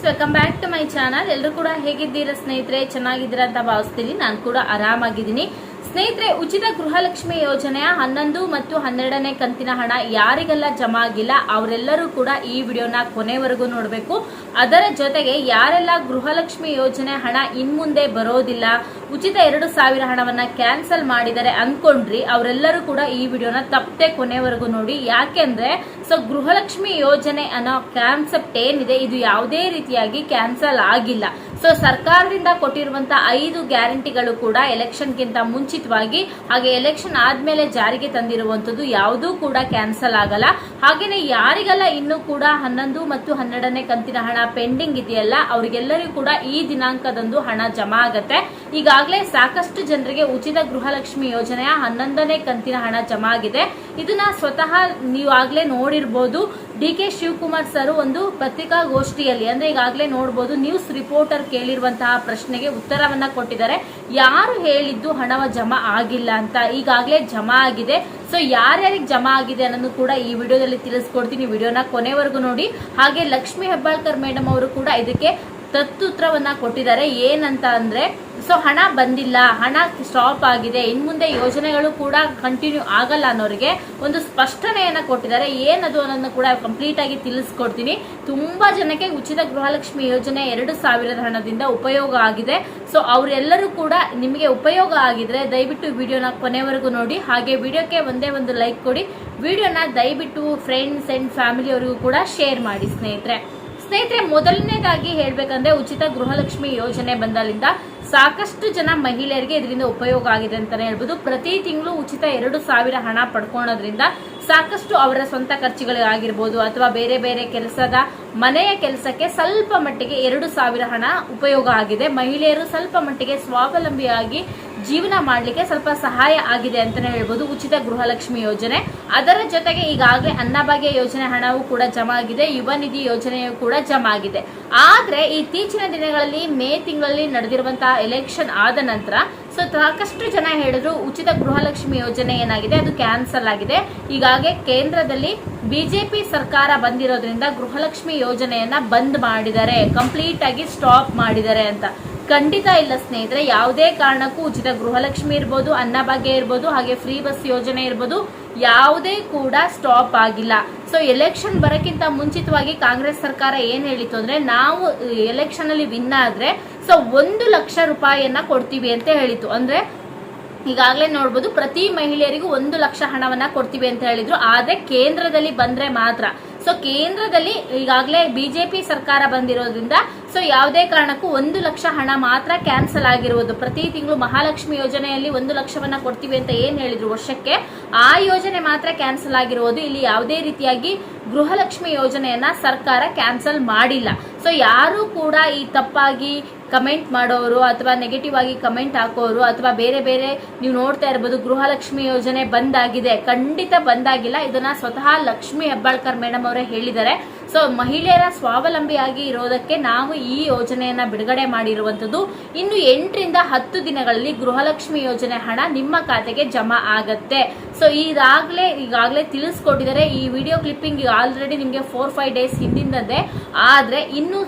Friends welcome back to my channel ಎಲ್ಲರೂ ಕೂಡ ಹೇಗಿದ್ದೀರಾ ಸ್ನೇಹಿತರೆ? ಚೆನ್ನಾಗಿದ್ದೀರಾ ಅಂತ ಭಾವಿಸ್ತೀನಿ. ನಾನು ಕೂಡ ಆರಾಮಾಗಿದ್ದೀನಿ. ಸ್ನೇಹಿತರೆ, ಉಚಿತ ಗೃಹಲಕ್ಷ್ಮಿ ಯೋಜನೆಯ ಹನ್ನೊಂದು ಮತ್ತು ಹನ್ನೆರಡನೇ ಕಂತಿನ ಹಣ ಯಾರಿಗೆಲ್ಲ ಜಮಾ ಆಗಿಲ್ಲ, ಅವರೆಲ್ಲರೂ ಕೂಡ ಈ ವಿಡಿಯೋನ ಕೊನೆವರೆಗೂ ನೋಡಬೇಕು. ಅದರ ಜೊತೆಗೆ ಯಾರೆಲ್ಲ ಗೃಹಲಕ್ಷ್ಮಿ ಯೋಜನೆ ಹಣ ಇನ್ಮುಂದೆ ಬರೋದಿಲ್ಲ ಉಚಿತ ಎರಡು ಸಾವಿರ ಹಣವನ್ನ ಕ್ಯಾನ್ಸಲ್ ಮಾಡಿದರೆ ಅನ್ಕೊಂಡ್ರಿ, ಅವರೆಲ್ಲರೂ ಕೂಡ ಈ ವಿಡಿಯೋನ ತಪ್ಪದೆ ಕೊನೆವರೆಗೂ ನೋಡಿ. ಯಾಕೆಂದ್ರೆ, ಸೊ ಗೃಹಲಕ್ಷ್ಮಿ ಯೋಜನೆ ಅನ್ನೋ ಕಾನ್ಸೆಪ್ಟ್ ಏನಿದೆ, ಇದು ಯಾವುದೇ ರೀತಿಯಾಗಿ ಕ್ಯಾನ್ಸಲ್ ಆಗಿಲ್ಲ. ಸೊ ಸರ್ಕಾರದಿಂದ ಕೊಟ್ಟಿರುವಂತಹ ಐದು ಗ್ಯಾರಂಟಿಗಳು ಕೂಡ ಎಲೆಕ್ಷನ್ಗಿಂತ ಮುಂಚಿತವಾಗಿ, ಹಾಗೆ ಎಲೆಕ್ಷನ್ ಆದ್ಮೇಲೆ ಜಾರಿಗೆ ತಂದಿರುವಂತದ್ದು ಯಾವುದೂ ಕೂಡ ಕ್ಯಾನ್ಸಲ್ ಆಗಲ್ಲ. ಹಾಗೇನೆ ಯಾರಿಗೆಲ್ಲ ಇನ್ನೂ ಕೂಡ ಹನ್ನೊಂದು ಮತ್ತು ಹನ್ನೆರಡನೇ ಕಂತಿನ ಹಣ ಪೆಂಡಿಂಗ್ ಇದೆಯಲ್ಲ, ಅವರಿಗೆಲ್ಲರಿಗೂ ಕೂಡ ಈ ದಿನಾಂಕದಂದು ಹಣ ಜಮಾ ಆಗತ್ತೆ. ಈಗಾಗಲೇ ಸಾಕಷ್ಟು ಜನರಿಗೆ ಉಚಿತ ಗೃಹಲಕ್ಷ್ಮಿ ಯೋಜನೆಯ ಹನ್ನೊಂದನೇ ಕಂತಿನ ಹಣ ಜಮಾ ಆಗಿದೆ. ಇದನ್ನ ಸ್ವತಃ ನೀವು ಆಗ್ಲೇ ನೋಡಿರ್ಬೋದು. ಡಿ ಕೆ ಶಿವಕುಮಾರ್ ಸರ್ ಒಂದು ಪತ್ರಿಕಾಗೋಷ್ಠಿಯಲ್ಲಿ, ಅಂದ್ರೆ ಈಗಾಗಲೇ ನೋಡಬಹುದು ನ್ಯೂಸ್ ರಿಪೋರ್ಟರ್ ಕೇಳಿರುವಂತಹ ಪ್ರಶ್ನೆಗೆ ಉತ್ತರವನ್ನ ಕೊಟ್ಟಿದ್ದಾರೆ. ಯಾರು ಹೇಳಿದ್ದು ಹಣವ ಜಮಾ ಆಗಿಲ್ಲ ಅಂತ ಈಗಾಗಲೇ ಜಮಾ ಆಗಿದೆ. ಸೊ ಯಾರ್ಯಾರಿಗೆ ಜಮಾ ಆಗಿದೆ ಅನ್ನೋದು ಕೂಡ ಈ ವಿಡಿಯೋದಲ್ಲಿ ತಿಳಿಸ್ಕೊಡ್ತೀನಿ. ವಿಡಿಯೋನ ಕೊನೆವರೆಗೂ ನೋಡಿ. ಹಾಗೆ ಲಕ್ಷ್ಮಿ ಹೆಬ್ಬಾಳ್ಕರ್ ಮೇಡಮ್ ಅವರು ಕೂಡ ಇದಕ್ಕೆ ತತ್ತುತ್ರವನ್ನ ಕೊಟ್ಟಿದ್ದಾರೆ. ಏನಂತ ಅಂದ್ರೆ ಸೊ ಹಣ ಬಂದಿಲ್ಲ, ಹಣ ಸ್ಟಾಪ್ ಆಗಿದೆ, ಇನ್ ಮುಂದೆ ಯೋಜನೆಗಳು ಕೂಡ ಕಂಟಿನ್ಯೂ ಆಗಲ್ಲ ಅನ್ನೋರಿಗೆ ಒಂದು ಸ್ಪಷ್ಟನೆಯನ್ನ ಕೊಟ್ಟಿದ್ದಾರೆ. ಏನದು ಅನ್ನೋದನ್ನು ಕೂಡ ಕಂಪ್ಲೀಟ್ ಆಗಿ ತಿಳಿಸ್ಕೊಡ್ತೀನಿ. ತುಂಬಾ ಜನಕ್ಕೆ ಉಚಿತ ಗೃಹಲಕ್ಷ್ಮಿ ಯೋಜನೆ ಎರಡು ಸಾವಿರದ ಹಣದಿಂದ ಉಪಯೋಗ ಆಗಿದೆ. ಸೊ ಅವರೆಲ್ಲರೂ ಕೂಡ ನಿಮಗೆ ಉಪಯೋಗ ಆಗಿದ್ರೆ ದಯವಿಟ್ಟು ವಿಡಿಯೋನ ಕೊನೆವರೆಗೂ ನೋಡಿ. ಹಾಗೆ ವಿಡಿಯೋಕ್ಕೆ ಒಂದೇ ಒಂದು ಲೈಕ್ ಕೊಡಿ. ವಿಡಿಯೋನ ದಯವಿಟ್ಟು ಫ್ರೆಂಡ್ಸ್ ಅಂಡ್ ಫ್ಯಾಮಿಲಿಯವರಿಗೂ ಕೂಡ ಶೇರ್ ಮಾಡಿ ಸ್ನೇಹಿತರೆ. ಸ್ನೇಹಿತರೆ, ಮೊದಲನೇದಾಗಿ ಹೇಳ್ಬೇಕಂದ್ರೆ ಉಚಿತ ಗೃಹಲಕ್ಷ್ಮಿ ಯೋಜನೆ ಬಂದಾಲಿಂದ ಸಾಕಷ್ಟು ಜನ ಮಹಿಳೆಯರಿಗೆ ಇದರಿಂದ ಉಪಯೋಗ ಆಗಿದೆ ಅಂತಾನೆ ಹೇಳ್ಬೋದು. ಪ್ರತಿ ತಿಂಗಳು ಉಚಿತ ಎರಡು ಸಾವಿರ ಹಣ ಪಡ್ಕೊಳೋದ್ರಿಂದ ಸಾಕಷ್ಟು ಅವರ ಸ್ವಂತ ಖರ್ಚುಗಳಿಗಾಗಿರ್ಬೋದು ಅಥವಾ ಬೇರೆ ಬೇರೆ ಕೆಲಸದ ಮನೆಯ ಕೆಲಸಕ್ಕೆ ಸ್ವಲ್ಪ ಮಟ್ಟಿಗೆ ಎರಡು ಸಾವಿರ ಹಣ ಉಪಯೋಗ ಆಗಿದೆ. ಮಹಿಳೆಯರು ಸ್ವಲ್ಪ ಮಟ್ಟಿಗೆ ಸ್ವಾವಲಂಬಿಯಾಗಿ ಜೀವನ ಮಾಡಲಿಕ್ಕೆ ಸ್ವಲ್ಪ ಸಹಾಯ ಆಗಿದೆ ಅಂತಲೇ ಹೇಳ್ಬೋದು. ಉಚಿತ ಗೃಹಲಕ್ಷ್ಮಿ ಯೋಜನೆ. ಅದರ ಜೊತೆಗೆ ಈಗಾಗಲೇ ಅನ್ನಭಾಗ್ಯ ಯೋಜನೆ ಹಣವೂ ಕೂಡ ಜಮಾ ಆಗಿದೆ. ಯುವ ನಿಧಿ ಯೋಜನೆಯೂ ಕೂಡ ಜಮಾ ಆಗಿದೆ. ಆದ್ರೆ ಇತ್ತೀಚಿನ ದಿನಗಳಲ್ಲಿ ಮೇ ತಿಂಗಳಲ್ಲಿ ನಡೆದಿರುವಂತಹ ಎಲೆಕ್ಷನ್ ಆದ ನಂತರ ಸೊ ಸಾಕಷ್ಟು ಜನ ಹೇಳಿದ್ರು ಉಚಿತ ಗೃಹಲಕ್ಷ್ಮಿ ಯೋಜನೆ ಏನಾಗಿದೆ? ಅದು ಕ್ಯಾನ್ಸಲ್ ಆಗಿದೆ. ಈಗಾಗಲೇ ಕೇಂದ್ರದಲ್ಲಿ ಬಿಜೆಪಿ ಸರ್ಕಾರ ಬಂದಿರೋದ್ರಿಂದ ಗೃಹಲಕ್ಷ್ಮಿ ಯೋಜನೆಯನ್ನ ಬಂದ್ ಮಾಡಿದ್ದಾರೆ. ಕಂಪ್ಲೀಟ್ ಆಗಿ ಸ್ಟಾಪ್ ಮಾಡಿದ್ದಾರೆ ಅಂತ. ಖಂಡಿತ ಇಲ್ಲ ಸ್ನೇಹಿತರೆ. ಯಾವುದೇ ಕಾರಣಕ್ಕೂ ಉಚಿತ ಗೃಹಲಕ್ಷ್ಮಿ ಇರ್ಬೋದು ಅನ್ನಭಾಗ್ಯ ಇರ್ಬೋದು, ಹಾಗೆ ಫ್ರೀ ಬಸ್ ಯೋಜನೆ ಇರ್ಬೋದು, ಯಾವುದೇ ಕೂಡ ಸ್ಟಾಪ್ ಆಗಿಲ್ಲ. ಸೊ ಎಲೆಕ್ಷನ್ ಬರಕ್ಕಿಂತ ಮುಂಚಿತವಾಗಿ ಕಾಂಗ್ರೆಸ್ ಸರ್ಕಾರ ಏನು ಹೇಳಿತ್ತು ಅಂದ್ರೆ, ನಾವು ಎಲೆಕ್ಷನ್ ಅಲ್ಲಿ ವಿನ್ ಆದ್ರೆ ಸೊ ಒಂದು ಲಕ್ಷ ರೂಪಾಯಿಯನ್ನ ಕೊಡ್ತೀವಿ ಅಂತ ಹೇಳಿತ್ತು. ಅಂದ್ರೆ, ಈಗಾಗಲೇ ನೋಡ್ಬೋದು, ಪ್ರತಿ ಮಹಿಳೆಯರಿಗೂ ಒಂದು ಲಕ್ಷ ಹಣವನ್ನ ಕೊಡ್ತೀವಿ ಅಂತ ಹೇಳಿದ್ರು. ಆದರೆ, ಕೇಂದ್ರದಲ್ಲಿ ಬಂದ್ರೆ ಮಾತ್ರ. ಸೊ ಕೇಂದ್ರದಲ್ಲಿ ಈಗಾಗಲೇ ಬಿಜೆಪಿ ಸರ್ಕಾರ ಬಂದಿರೋದ್ರಿಂದ ಸೊ ಯಾವುದೇ ಕಾರಣಕ್ಕೂ ಒಂದು ಲಕ್ಷ ಹಣ ಮಾತ್ರ ಕ್ಯಾನ್ಸಲ್ ಆಗಿರುವುದು ಪ್ರತಿ ತಿಂಗಳು ಮಹಾಲಕ್ಷ್ಮಿ ಯೋಜನೆಯಲ್ಲಿ ಒಂದು ಲಕ್ಷವನ್ನ ಕೊಡ್ತೀವಿ ಅಂತ ಏನ್ ಹೇಳಿದ್ರು ವರ್ಷಕ್ಕೆ, ಆ ಯೋಜನೆ ಮಾತ್ರ ಕ್ಯಾನ್ಸಲ್ ಆಗಿರುವುದು ಇಲ್ಲಿ ಯಾವುದೇ ರೀತಿಯಾಗಿ ಗೃಹಲಕ್ಷ್ಮಿ ಯೋಜನೆಯನ್ನ ಸರ್ಕಾರ ಕ್ಯಾನ್ಸಲ್ ಮಾಡಿಲ್ಲ. ಸೊ ಯಾರು ಕೂಡ ಈ ತಪ್ಪಾಗಿ ಕಮೆಂಟ್ ಮಾಡೋರು ಅಥವಾ ನೆಗೆಟಿವ್ ಆಗಿ ಕಮೆಂಟ್ ಹಾಕೋರು ಅಥವಾ ಬೇರೆ ಬೇರೆ ನೀವು ನೋಡ್ತಾ ಇರ್ಬೋದು ಗೃಹಲಕ್ಷ್ಮಿ ಯೋಜನೆ ಬಂದಾಗಿದೆ, ಖಂಡಿತ ಬಂದಾಗಿಲ್ಲ. ಇದನ್ನ ಸ್ವತಃ ಲಕ್ಷ್ಮಿ ಹೆಬ್ಬಾಳ್ಕರ್ ಮೇಡಮ್ ಅವರೇ ಹೇಳಿದ್ದಾರೆ. ಸೊ ಮಹಿಳೆಯರ ಸ್ವಾವಲಂಬಿಯಾಗಿ ಇರೋದಕ್ಕೆ ನಾವು ಈ ಯೋಜನೆಯನ್ನ ಬಿಡುಗಡೆ ಮಾಡಿರುವಂತದ್ದು ಇನ್ನು ಎಂಟರಿಂದ ಹತ್ತು ದಿನಗಳಲ್ಲಿ ಗೃಹಲಕ್ಷ್ಮಿ ಯೋಜನೆ ಹಣ ನಿಮ್ಮ ಖಾತೆಗೆ ಜಮಾ ಆಗತ್ತೆ. ಸೊ ಈಗಾಗಲೇ ಈಗಾಗಲೇ ತಿಳಿಸ್ಕೊಟ್ಟಿದ್ದಾರೆ. ಈ ವಿಡಿಯೋ ಕ್ಲಿಪ್ಪಿಂಗ್ ಆಲ್ರೆಡಿ ನಿಮಗೆ ಫೋರ್ ಫೈವ್ ಡೇಸ್ ಹಿಂದಿಂದದೆ ಆದ್ರೆ ಇನ್ನು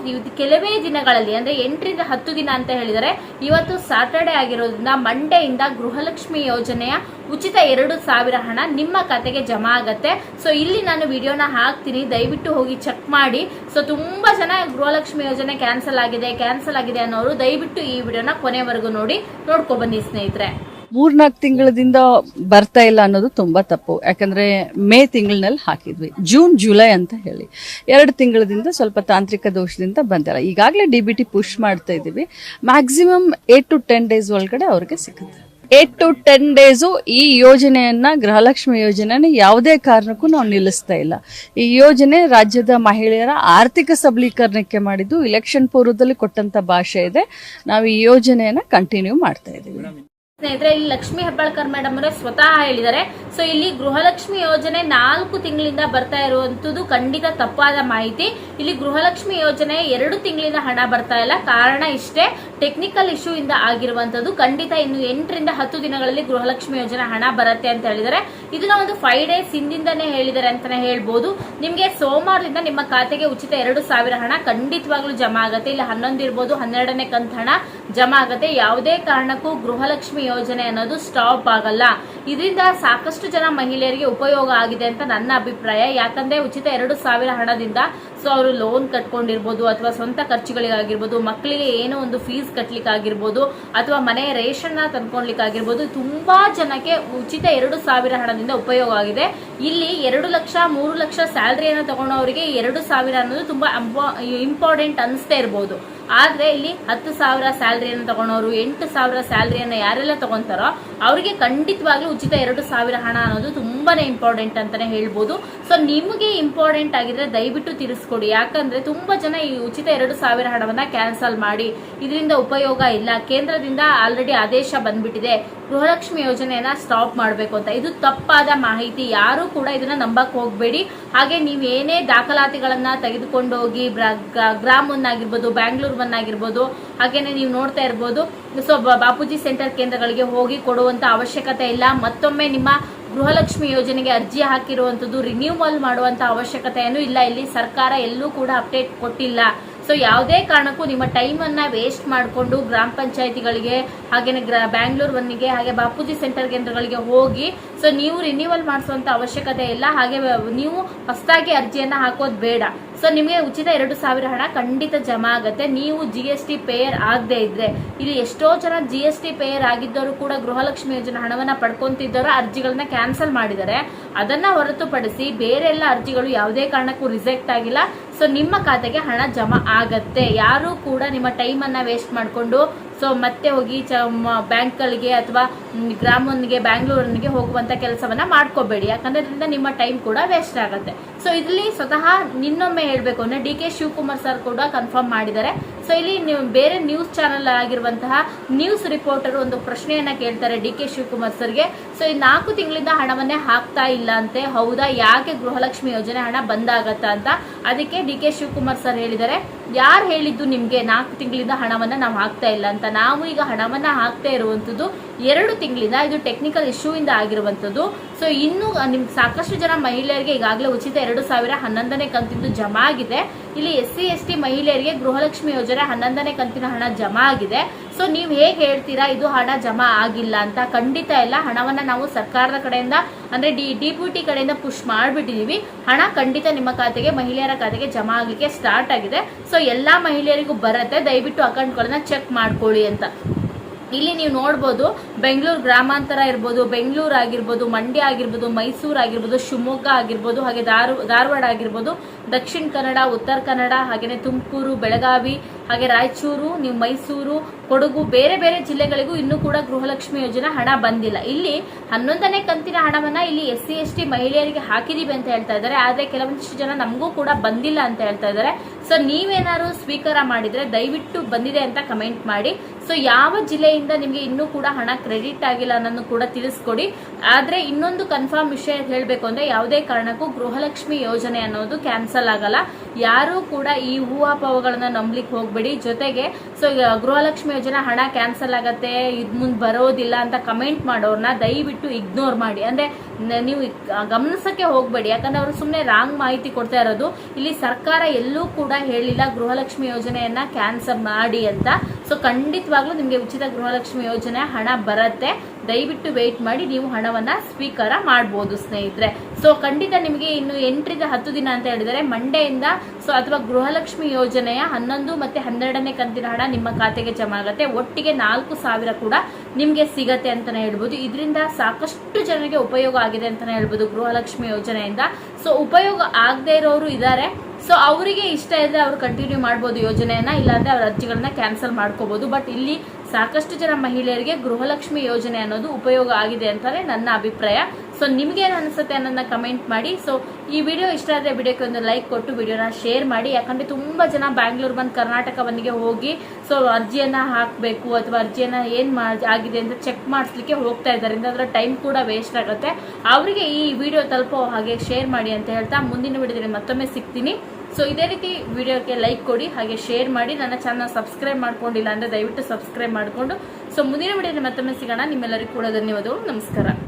ಕೆಲವೇ ದಿನಗಳಲ್ಲಿ, ಅಂದ್ರೆ ಎಂಟರಿಂದ ಹತ್ತು ದಿನ ಅಂತ ಹೇಳಿದರೆ, ಇವತ್ತು ಸಾಟರ್ಡೆ ಆಗಿರೋದ್ರಿಂದ ಮಂಡೆಯಿಂದ ಗೃಹಲಕ್ಷ್ಮಿ ಯೋಜನೆಯ ಉಚಿತ ಎರಡು ಸಾವಿರ ಹಣ ನಿಮ್ಮ ಖಾತೆಗೆ ಜಮಾ ಆಗುತ್ತೆ. ಸೊ ಇಲ್ಲಿ ನಾನು ವಿಡಿಯೋನ ಹಾಕ್ತೀನಿ. ದಯವಿಟ್ಟು ಹೋಗಿ ಚೆಕ್ ಮಾಡಿ. ಸೊ ತುಂಬಾ ಜನ ಗೃಹಲಕ್ಷ್ಮಿ ಯೋಜನೆ ಕ್ಯಾನ್ಸಲ್ ಆಗಿದೆ ಕ್ಯಾನ್ಸಲ್ ಆಗಿದೆ ಅನ್ನೋರು ದಯವಿಟ್ಟು ಈ ವಿಡಿಯೋನ ಕೊನೆವರೆಗೂ ನೋಡಿ, ನೋಡ್ಕೊ ಬನ್ನಿ ಸ್ನೇಹಿತರೆ. ಮೂರ್ನಾಲ್ಕು ತಿಂಗಳದಿಂದ ಬರ್ತಾ ಇಲ್ಲ ಅನ್ನೋದು ತುಂಬಾ ತಪ್ಪು. ಯಾಕಂದ್ರೆ ಮೇ ತಿಂಗಳಿನಲ್ಲಿ ಹಾಕಿದ್ವಿ. ಜೂನ್, ಜುಲೈ ಅಂತ ಹೇಳಿ. ಎರಡು ತಿಂಗಳದಿಂದ ಸ್ವಲ್ಪ ತಾಂತ್ರಿಕ ದೋಷದಿಂದ ಬಂದಿಲ್ಲ. ಈಗಾಗಲೇ ಡಿ ಬಿ ಟಿ ಪುಷ್ ಮಾಡ್ತಾ ಇದ್ದೀವಿ. Maximum eight to ten days ಒಳಗಡೆ ಅವ್ರಿಗೆ ಸಿಗುತ್ತೆ. ಏಟ್ ಟು ಟೆನ್ ಡೇಸು ಈ ಯೋಜನೆಯನ್ನ, ಗೃಹಲಕ್ಷ್ಮಿ ಯೋಜನೆಯನ್ನು ಯಾವುದೇ ಕಾರಣಕ್ಕೂ ನಾವು ನಿಲ್ಲಿಸ್ತಾ ಇಲ್ಲ. ಈ ಯೋಜನೆ ರಾಜ್ಯದ ಮಹಿಳೆಯರ ಆರ್ಥಿಕ ಸಬಲೀಕರಣಕ್ಕೆ ಮಾಡಿದ್ದು ಇಲೆಕ್ಷನ್ ಪೂರ್ವದಲ್ಲಿ ಕೊಟ್ಟಂತ ಭಾಷೆ ಇದೆ. ನಾವು ಈ ಯೋಜನೆಯನ್ನ ಕಂಟಿನ್ಯೂ ಮಾಡ್ತಾ ಇದ್ದೀವಿ. ಸ್ನೇಹಿತರೆ, ಇಲ್ಲಿ ಲಕ್ಷ್ಮಿ ಹೆಬ್ಬಾಳ್ಕರ್ ಮೇಡಮ್ ಅವರೇ ಸ್ವತಃ ಹೇಳಿದ್ದಾರೆ. ಸೊ ಇಲ್ಲಿ ಗೃಹಲಕ್ಷ್ಮಿ ಯೋಜನೆ ನಾಲ್ಕು ತಿಂಗಳಿಂದ ಬರ್ತಾ ಇರುವಂತದ್ದು ಖಂಡಿತ ತಪ್ಪಾದ ಮಾಹಿತಿ. ಇಲ್ಲಿ ಗೃಹಲಕ್ಷ್ಮಿ ಯೋಜನೆ ಎರಡು ತಿಂಗಳಿಂದ ಹಣ ಬರ್ತಾ ಇಲ್ಲ. ಕಾರಣ ಇಷ್ಟೇ ಟೆಕ್ನಿಕಲ್ ಇಶ್ಯೂ ಇಂದ ಆಗಿರುವಂತದ್ದು ಖಂಡಿತ ಇನ್ನು ಎಂಟರಿಂದ ಹತ್ತು ದಿನಗಳಲ್ಲಿ ಗೃಹಲಕ್ಷ್ಮಿ ಯೋಜನೆ ಹಣ ಬರುತ್ತೆ ಅಂತ ಹೇಳಿದರೆ ಇದನ್ನ ಒಂದು ಫೈವ್ ಡೇಸ್ ಹಿಂದಿಂದನೇ ಹೇಳಿದ್ದಾರೆ ಅಂತಾನೆ ಹೇಳ್ಬೋದು. ನಿಮ್ಗೆ ಸೋಮವಾರದಿಂದ ನಿಮ್ಮ ಖಾತೆಗೆ ಉಚಿತ ಎರಡು ಸಾವಿರ ಹಣ ಖಂಡಿತವಾಗ್ಲೂ ಜಮಾ ಆಗುತ್ತೆ. ಇಲ್ಲಿ ಹನ್ನೊಂದು ಇರ್ಬೋದು, ಹನ್ನೆರಡನೇ ಕಂತ ಹಣ ಜಮಾ ಆಗುತ್ತೆ. ಯಾವುದೇ ಕಾರಣಕ್ಕೂ ಗೃಹಲಕ್ಷ್ಮಿ ಯೋಜನೆ ಅನ್ನೋದು ಸ್ಟಾಪ್ ಆಗಲ್ಲ. ಇದರಿಂದ ಸಾಕಷ್ಟು ಜನ ಮಹಿಳೆಯರಿಗೆ ಉಪಯೋಗ ಆಗಿದೆ ಅಂತ ನನ್ನ ಅಭಿಪ್ರಾಯ. ಯಾಕಂದ್ರೆ ಉಚಿತ ಎರಡು ಸಾವಿರ ಹಣದಿಂದ ಸೊ ಅವರು ಲೋನ್ ಕಟ್ಕೊಂಡಿರ್ಬೋದು ಅಥವಾ ಸ್ವಂತ ಖರ್ಚುಗಳಿಗಾಗಿರ್ಬೋದು, ಮಕ್ಕಳಿಗೆ ಏನೋ ಒಂದು ಫೀಸ್ ಕಟ್ಲಿಕ್ಕೆ ಆಗಿರ್ಬೋದು ಅಥವಾ ಮನೆ ರೇಷನ್ನ ತಂದ್ಕೊಳ್ಲಿಕ್ಕೆ ಆಗಿರ್ಬೋದು ತುಂಬಾ ಜನಕ್ಕೆ ಉಚಿತ ಎರಡು ಸಾವಿರ ಹಣದಿಂದ ಉಪಯೋಗ ಆಗಿದೆ. ಇಲ್ಲಿ ಎರಡು ಲಕ್ಷ, ಮೂರು ಲಕ್ಷ ಸ್ಯಾಲ್ರಿಯನ್ನು ತಗೊಂಡವರಿಗೆ ಎರಡು ಸಾವಿರ ಅನ್ನೋದು ತುಂಬಾ ಇಂಪಾರ್ಟೆಂಟ್ ಅನಿಸ್ತೇ ಇರ್ಬೋದು. ಆದ್ರೆ ಇಲ್ಲಿ ಹತ್ತು ಸಾವಿರ ಸ್ಯಾಲ್ರಿಯನ್ನು ತಗೊಂಡವರು ಎಂಟು ಸಾವಿರ ಸ್ಯಾಲ್ರಿಯನ್ನು ಯಾರೆಲ್ಲ ತಗೊಂತಾರೋ ಅವರಿಗೆ ಖಂಡಿತವಾಗ್ಲೂ ಉಚಿತ ಎರಡು ಸಾವಿರ ಹಣ ಅನ್ನೋದು ತುಂಬಾನೇ ಇಂಪಾರ್ಟೆಂಟ್ ಅಂತಾನೆ ಹೇಳ್ಬೋದು. ಸೊ ನಿಮಗೆ ಇಂಪಾರ್ಟೆಂಟ್ ಆಗಿದ್ರೆ ದಯವಿಟ್ಟು ತಿಳಿಸ್ಕೊಡಿ ಯಾಕಂದ್ರೆ ತುಂಬಾ ಜನ ಈ ಉಚಿತ ಎರಡು ಸಾವಿರ ಹಣವನ್ನ ಕ್ಯಾನ್ಸಲ್ ಮಾಡಿ ಇದರಿಂದ ಉಪಯೋಗ ಇಲ್ಲ. ಕೇಂದ್ರದಿಂದ ಆಲ್ರೆಡಿ ಆದೇಶ ಬಂದ್ಬಿಟ್ಟಿದೆ. ಗೃಹಲಕ್ಷ್ಮಿ ಯೋಜನೆಯನ್ನ ಸ್ಟಾಪ್ ಮಾಡಬೇಕು ಅಂತ. ಇದು ತಪ್ಪಾದ ಮಾಹಿತಿ. ಯಾರು ಕೂಡ ಇದನ್ನ ನಂಬಕ್ ಹೋಗ್ಬೇಡಿ. ಹಾಗೆ ನೀವು ಏನೇ ದಾಖಲಾತಿಗಳನ್ನ ತೆಗೆದುಕೊಂಡು ಹೋಗಿ ಗ್ರಾಮ್ ಬ್ಯಾಂಗ್ಳೂರ್ ಒನ್ ಹಾಗೇನೆ ನೀವು ನೋಡ್ತಾ ಇರ್ಬೋದು. ಸೊ ಬಾಪೂಜಿ ಸೆಂಟರ್ ಕೇಂದ್ರಗಳಿಗೆ ಹೋಗಿ ಕೊಡುವಂತ ಅವಶ್ಯಕತೆ ಇಲ್ಲ. ಮತ್ತೊಮ್ಮೆ ನಿಮ್ಮ ಗೃಹಲಕ್ಷ್ಮಿ ಯೋಜನೆಗೆ ಅರ್ಜಿ ಹಾಕಿರುವಂತದ್ದು ರಿನ್ಯೂವಲ್ ಮಾಡುವಂತ ಅವಶ್ಯಕತೆ ಏನು ಇಲ್ಲ. ಇಲ್ಲಿ ಸರ್ಕಾರ ಎಲ್ಲೂ ಕೂಡ ಅಪ್ಡೇಟ್ ಕೊಟ್ಟಿಲ್ಲ. ಸೊ ಯಾವುದೇ ಕಾರಣಕ್ಕೂ ನಿಮ್ಮ ಟೈಮ್ ಅನ್ನ ವೇಸ್ಟ್ ಮಾಡಿಕೊಂಡು ಗ್ರಾಮ ಪಂಚಾಯತಿಗಳಿಗೆ, ಹಾಗೇನೆ ಗ್ರಾ- ಬ್ಯಾಂಗ್ಳೂರ್ ಒನ್ನಿಗೆ ಹಾಗೆ ಬಾಪೂಜಿ ಸೆಂಟರ್ ಕೇಂದ್ರಗಳಿಗೆ ಹೋಗಿ ಸೊ ನೀವು ರಿನ್ಯೂವಲ್ ಮಾಡಿಸುವಂತ ಅವಶ್ಯಕತೆ ಇಲ್ಲ. ಹಾಗೆ, ನೀವು ಹೊಸದಾಗಿ ಅರ್ಜಿಯನ್ನ ಹಾಕೋದು ಬೇಡ. ಸೊ ನಿಮಗೆ ಉಚಿತ ಎರಡು ಸಾವಿರ ಹಣ ಖಂಡಿತ ಜಮಾ ಆಗುತ್ತೆ. ನೀವು ಜಿ ಎಸ್ ಟಿ ಪೇಯರ್ ಆಗದೆ ಇದ್ರೆ, ಇಲ್ಲಿ ಎಷ್ಟೋ ಜನ ಜಿ ಎಸ್ ಟಿ ಪೇಯರ್ ಆಗಿದ್ದವರು ಕೂಡ ಗೃಹಲಕ್ಷ್ಮಿ ಯೋಜನೆ ಹಣವನ್ನ ಪಡ್ಕೊಂತಿದ್ದವರು ಅರ್ಜಿಗಳನ್ನ ಕ್ಯಾನ್ಸಲ್ ಮಾಡಿದ್ದಾರೆ. ಅದನ್ನ ಹೊರತುಪಡಿಸಿ ಬೇರೆ ಎಲ್ಲ ಅರ್ಜಿಗಳು ಯಾವುದೇ ಕಾರಣಕ್ಕೂ ರಿಜೆಕ್ಟ್ ಆಗಿಲ್ಲ. ಸೊ ನಿಮ್ಮ ಖಾತೆಗೆ ಹಣ ಜಮಾ ಆಗತ್ತೆ. ಯಾರು ಕೂಡ ನಿಮ್ಮ ಟೈಮ್ ಅನ್ನ ವೇಸ್ಟ್ ಮಾಡಿಕೊಂಡು ಸೊ ಮತ್ತೆ ಹೋಗಿ ಬ್ಯಾಂಕ್ಗಳಿಗೆ ಅಥವಾ ಗ್ರಾಮನಿಗೆ ಬ್ಯಾಂಗ್ಳೂರಿಗೆ ಹೋಗುವಂತ ಕೆಲಸವನ್ನ ಮಾಡ್ಕೋಬೇಡಿ. ಯಾಕಂದ್ರೆ ಅದರಿಂದ ನಿಮ್ಮ ಟೈಮ್ ಕೂಡ ವೇಸ್ಟ್ ಆಗುತ್ತೆ. ಸೊ ಇಲ್ಲಿ ಸ್ವತಃ ನಿನ್ನೊಮ್ಮೆ ಹೇಳಬೇಕು ಅಂದ್ರೆ ಡಿ ಕೆ ಶಿವಕುಮಾರ್ ಸರ್ ಕೂಡ ಕನ್ಫರ್ಮ್ ಮಾಡಿದ್ದಾರೆ. ಸೊ ಇಲ್ಲಿ ನೀವು ಬೇರೆ ನ್ಯೂಸ್ ಚಾನೆಲ್ ಆಗಿರುವಂತಹ ನ್ಯೂಸ್ ರಿಪೋರ್ಟರ್ ಒಂದು ಪ್ರಶ್ನೆಯನ್ನ ಕೇಳ್ತಾರೆ ಡಿ ಕೆ ಶಿವಕುಮಾರ್ ಸರ್ಗೆ ಸೊ ಈ ನಾಲ್ಕು ತಿಂಗಳಿಂದ ಹಣವನ್ನೇ ಹಾಕ್ತಾ ಇಲ್ಲ ಅಂತೆ. ಹೌದಾ? ಯಾಕೆ ಗೃಹಲಕ್ಷ್ಮಿ ಯೋಜನೆ ಹಣ ಬಂದಾಗತ್ತಾ ಅಂತ? ಅದಕ್ಕೆ ಡಿ ಕೆ ಶಿವಕುಮಾರ್ ಸರ್ ಹೇಳಿದ್ದಾರೆ, ಯಾರು ಹೇಳಿದ್ದು ನಿಮ್ಗೆ ನಾಲ್ಕು ತಿಂಗಳಿಂದ ಹಣವನ್ನ ನಾವು ಹಾಕ್ತಾ ಇಲ್ಲ ಅಂತ? ನಾವು ಈಗ ಹಣವನ್ನ ಹಾಕ್ತಾ ಇರುವಂತದ್ದು ಎರಡು ತಿಂಗಳಿಂದ ಇದು ಟೆಕ್ನಿಕಲ್ ಇಶ್ಯೂ ಇಂದ ಆಗಿರುವಂತದ್ದು ಸೊ ಇನ್ನು ನಿಮ್ಗೆ ಸಾಕಷ್ಟು ಜನ ಮಹಿಳೆಯರಿಗೆ ಈಗಾಗಲೇ ಉಚಿತ ಎರಡು ಸಾವಿರ ಹನ್ನೊಂದನೇ ಕಂತಿಂದು ಜಮಾ ಆಗಿದೆ. ಇಲ್ಲಿ ಎಸ್ ಸಿ, ಎಸ್ ಟಿ ಮಹಿಳೆಯರಿಗೆ ಗೃಹಲಕ್ಷ್ಮಿ ಯೋಜನೆ ಹನ್ನೊಂದನೇ ಕಂತಿನ ಹಣ ಜಮಾ ಆಗಿದೆ. ಸೊ ನೀವು ಹೇಗೆ ಹೇಳ್ತೀರಾ, ಇದು ಹಣ ಜಮಾ ಆಗಿಲ್ಲ ಅಂತ? ಖಂಡಿತ ಇಲ್ಲ ಹಣವನ್ನ ನಾವು ಸರ್ಕಾರದ ಕಡೆಯಿಂದ, ಅಂದ್ರೆ ಡಿ ಡಿಪ್ಯೂಟಿ ಕಡೆಯಿಂದ ಪುಷ್ ಮಾಡಿಬಿಟ್ಟಿದೀವಿ. ಹಣ ಖಂಡಿತ ನಿಮ್ಮ ಖಾತೆಗೆ, ಮಹಿಳೆಯರ ಖಾತೆಗೆ ಜಮಾ ಆಗಲಿಕ್ಕೆ ಸ್ಟಾರ್ಟ್ ಆಗಿದೆ. ಸೊ ಎಲ್ಲಾ ಮಹಿಳೆಯರಿಗೂ ಬರುತ್ತೆ. ದಯವಿಟ್ಟು ಅಕೌಂಟ್ಗಳನ್ನ ಚೆಕ್ ಮಾಡ್ಕೊಳ್ಳಿ ಅಂತ. ಇಲ್ಲಿ ನೀವು ನೋಡ್ಬೋದು ಬೆಂಗಳೂರು ಗ್ರಾಮಾಂತರ ಇರ್ಬೋದು, ಬೆಂಗಳೂರು ಆಗಿರ್ಬೋದು, ಮಂಡ್ಯ ಆಗಿರ್ಬೋದು, ಮೈಸೂರು ಆಗಿರ್ಬೋದು, ಶಿವಮೊಗ್ಗ ಆಗಿರ್ಬೋದು, ಹಾಗೆ ಧಾರ, ಧಾರವಾಡ ಆಗಿರ್ಬೋದು, ದಕ್ಷಿಣ ಕನ್ನಡ, ಉತ್ತರ ಕನ್ನಡ ಹಾಗೆಯೇ ತುಮಕೂರು, ಬೆಳಗಾವಿ, ಹಾಗೆ ರಾಯಚೂರು, ನೀವು ಮೈಸೂರು, ಕೊಡಗು, ಬೇರೆ ಬೇರೆ ಜಿಲ್ಲೆಗಳಿಗೂ ಇನ್ನೂ ಕೂಡ ಗೃಹಲಕ್ಷ್ಮಿ ಯೋಜನೆ ಹಣ ಬಂದಿಲ್ಲ. ಇಲ್ಲಿ ಹನ್ನೊಂದನೇ ಕಂತಿನ ಹಣವನ್ನ ಇಲ್ಲಿ ಎಸ್ ಸಿ, ಎಸ್ ಟಿ ಮಹಿಳೆಯರಿಗೆ ಹಾಕಿದೀವಿ ಅಂತ ಹೇಳ್ತಾ ಇದ್ದಾರೆ. ಆದ್ರೆ ಕೆಲವೊಂದಿಷ್ಟು ಜನ ನಮಗೂ ಕೂಡ ಬಂದಿಲ್ಲ ಅಂತ ಹೇಳ್ತಾ ಇದ್ದಾರೆ. ಸೊ ನೀವೇನಾದ್ರು ಸ್ವೀಕಾರ ಮಾಡಿದ್ರೆ ದಯವಿಟ್ಟು ಬಂದಿದೆ ಅಂತ ಕಮೆಂಟ್ ಮಾಡಿ. ಸೊ ಯಾವ ಜಿಲ್ಲೆಯಿಂದ ನಿಮಗೆ ಇನ್ನೂ ಕೂಡ ಹಣ ಕ್ರೆಡಿಟ್ ಆಗಿಲ್ಲ ಅನ್ನೋದು ಕೂಡ ತಿಳಿಸ್ಕೊಡಿ. ಆದರೆ ಇನ್ನೊಂದು ಕನ್ಫರ್ಮ್ ವಿಷಯ ಹೇಳಬೇಕು ಅಂದರೆ ಯಾವುದೇ ಕಾರಣಕ್ಕೂ ಗೃಹಲಕ್ಷ್ಮಿ ಯೋಜನೆ ಅನ್ನೋದು ಕ್ಯಾನ್ಸಲ್ ಆಗಲ್ಲ. ಯಾರೂ ಕೂಡ ಈ ಹೂವಾಪವಗಳನ್ನ ನಂಬಲಿಕ್ಕೆ ಹೋಗ್ಬೇಡಿ. ಜೊತೆಗೆ ಸೊ ಗೃಹಲಕ್ಷ್ಮಿ ಯೋಜನೆ ಹಣ ಕ್ಯಾನ್ಸಲ್ ಆಗತ್ತೆ, ಇದು ಮುಂದೆ ಬರೋದಿಲ್ಲ ಅಂತ ಕಮೆಂಟ್ ಮಾಡೋರನ್ನ ದಯವಿಟ್ಟು ಇಗ್ನೋರ್ ಮಾಡಿ. ಅಂದ್ರೆ ನೀವು ಗಮನಿಸಕ್ಕೆ ಹೋಗ್ಬೇಡಿ. ಯಾಕಂದ್ರೆ ಅವರು ಸುಮ್ಮನೆ ರಾಂಗ್ ಮಾಹಿತಿ ಕೊಡ್ತಾ ಇರೋದು. ಇಲ್ಲಿ ಸರ್ಕಾರ ಎಲ್ಲೂ ಕೂಡ ಹೇಳಿಲ್ಲ ಗೃಹಲಕ್ಷ್ಮಿ ಯೋಜನೆಯನ್ನ ಕ್ಯಾನ್ಸಲ್ ಮಾಡಿ ಅಂತ. ಸೊ ಖಂಡಿತವಾಗ್ಲೂ ನಿಮಗೆ ಉಚಿತ ಗೃಹಲಕ್ಷ್ಮಿ ಯೋಜನೆ ಹಣ ಬರುತ್ತೆ. ದಯವಿಟ್ಟು ವೆಯ್ಟ್ ಮಾಡಿ, ನೀವು ಹಣವನ್ನ ಸ್ವೀಕಾರ ಮಾಡಬಹುದು ಸ್ನೇಹಿತರೆ. ಸೊ ಖಂಡಿತ ನಿಮಗೆ ಇನ್ನು ಎಂಟರಿಂದ ಹತ್ತು ದಿನ ಅಂತ ಹೇಳಿದರೆ ಮಂಡೆಯಿಂದ ಸೊ ಅಥವಾ ಗೃಹಲಕ್ಷ್ಮಿ ಯೋಜನೆಯ ಹನ್ನೊಂದು ಮತ್ತೆ ಹನ್ನೆರಡನೇ ಕಂತಿನ ಹಣ ನಿಮ್ಮ ಖಾತೆಗೆ ಜಮಾ ಆಗುತ್ತೆ. ಒಟ್ಟಿಗೆ ನಾಲ್ಕು ಸಾವಿರ ಕೂಡ ನಿಮಗೆ ಸಿಗತ್ತೆ ಅಂತಾನೆ ಹೇಳ್ಬೋದು. ಇದರಿಂದ ಸಾಕಷ್ಟು ಜನರಿಗೆ ಉಪಯೋಗ ಆಗಿದೆ ಅಂತಾನೆ ಹೇಳ್ಬೋದು ಗೃಹಲಕ್ಷ್ಮಿ ಯೋಜನೆಯಿಂದ. ಸೊ ಉಪಯೋಗ ಆಗದೆ ಇರೋರು ಇದ್ದಾರೆ. ಸೊ ಅವರಿಗೆ ಇಷ್ಟ ಇದ್ರೆ ಅವ್ರು ಕಂಟಿನ್ಯೂ ಮಾಡ್ಬೋದು ಯೋಜನೆಯನ್ನ, ಇಲ್ಲಾಂದ್ರೆ ಅವ್ರ ಅರ್ಜಿಗಳನ್ನ ಕ್ಯಾನ್ಸಲ್ ಮಾಡ್ಕೋಬಹುದು ಬಟ್ ಇಲ್ಲಿ ಸಾಕಷ್ಟು ಜನ ಮಹಿಳೆಯರಿಗೆ ಗೃಹಲಕ್ಷ್ಮಿ ಯೋಜನೆ ಅನ್ನೋದು ಉಪಯೋಗ ಆಗಿದೆ ಅಂತಾನೆ ನನ್ನ ಅಭಿಪ್ರಾಯ. ಸೊ ನಿಮ್ಗೇನು ಅನಿಸುತ್ತೆ ಅನ್ನೋದನ್ನ ಕಮೆಂಟ್ ಮಾಡಿ. ಸೊ ಈ ವಿಡಿಯೋ ಇಷ್ಟ ಆದರೆ ವಿಡಿಯೋಕ್ಕೆ ಒಂದು ಲೈಕ್ ಕೊಟ್ಟು ವಿಡಿಯೋನ ಶೇರ್ ಮಾಡಿ. ಯಾಕಂದ್ರೆ ತುಂಬ ಜನ ಬ್ಯಾಂಗ್ಳೂರ್ ಬಂದು ಬಂದಿಗೆ ಹೋಗಿ ಸೊ ಅರ್ಜಿಯನ್ನು ಹಾಕಬೇಕು ಅಥವಾ ಅರ್ಜಿಯನ್ನು ಏನು ಆಗಿದೆ ಅಂತ ಚೆಕ್ ಮಾಡಿಸ್ಲಿಕ್ಕೆ ಹೋಗ್ತಾ ಇದ್ದಾರೆ. ಅದರ ಟೈಮ್ ಕೂಡ ವೇಸ್ಟ್ ಆಗುತ್ತೆ. ಅವರಿಗೆ ಈ ವಿಡಿಯೋ ತಲುಪೋ ಹಾಗೆ ಶೇರ್ ಮಾಡಿ ಅಂತ ಹೇಳ್ತಾ ಮುಂದಿನ ವಿಡಿಯೋದಲ್ಲಿ ಮತ್ತೊಮ್ಮೆ ಸಿಗ್ತೀನಿ. ಸೊ ಇದೇ ರೀತಿ ವಿಡಿಯೋಕ್ಕೆ ಲೈಕ್ ಕೊಡಿ, ಹಾಗೆ ಶೇರ್ ಮಾಡಿ, ನನ್ನ ಚಾನಲ್ ಸಬ್ಸ್ಕ್ರೈಬ್ ಮಾಡ್ಕೊಂಡಿಲ್ಲ ಅಂದರೆ ದಯವಿಟ್ಟು ಸಬ್ಸ್ಕ್ರೈಬ್ ಮಾಡಿಕೊಂಡು. ಸೊ ಮುಂದಿನ ವಿಡಿಯೋದಲ್ಲಿ ಮತ್ತೊಮ್ಮೆ ಸಿಗೋಣ. ನಿಮ್ಮೆಲ್ಲರಿಗೂ ಕೂಡ ಧನ್ಯವಾದಗಳು. ನಮಸ್ಕಾರ.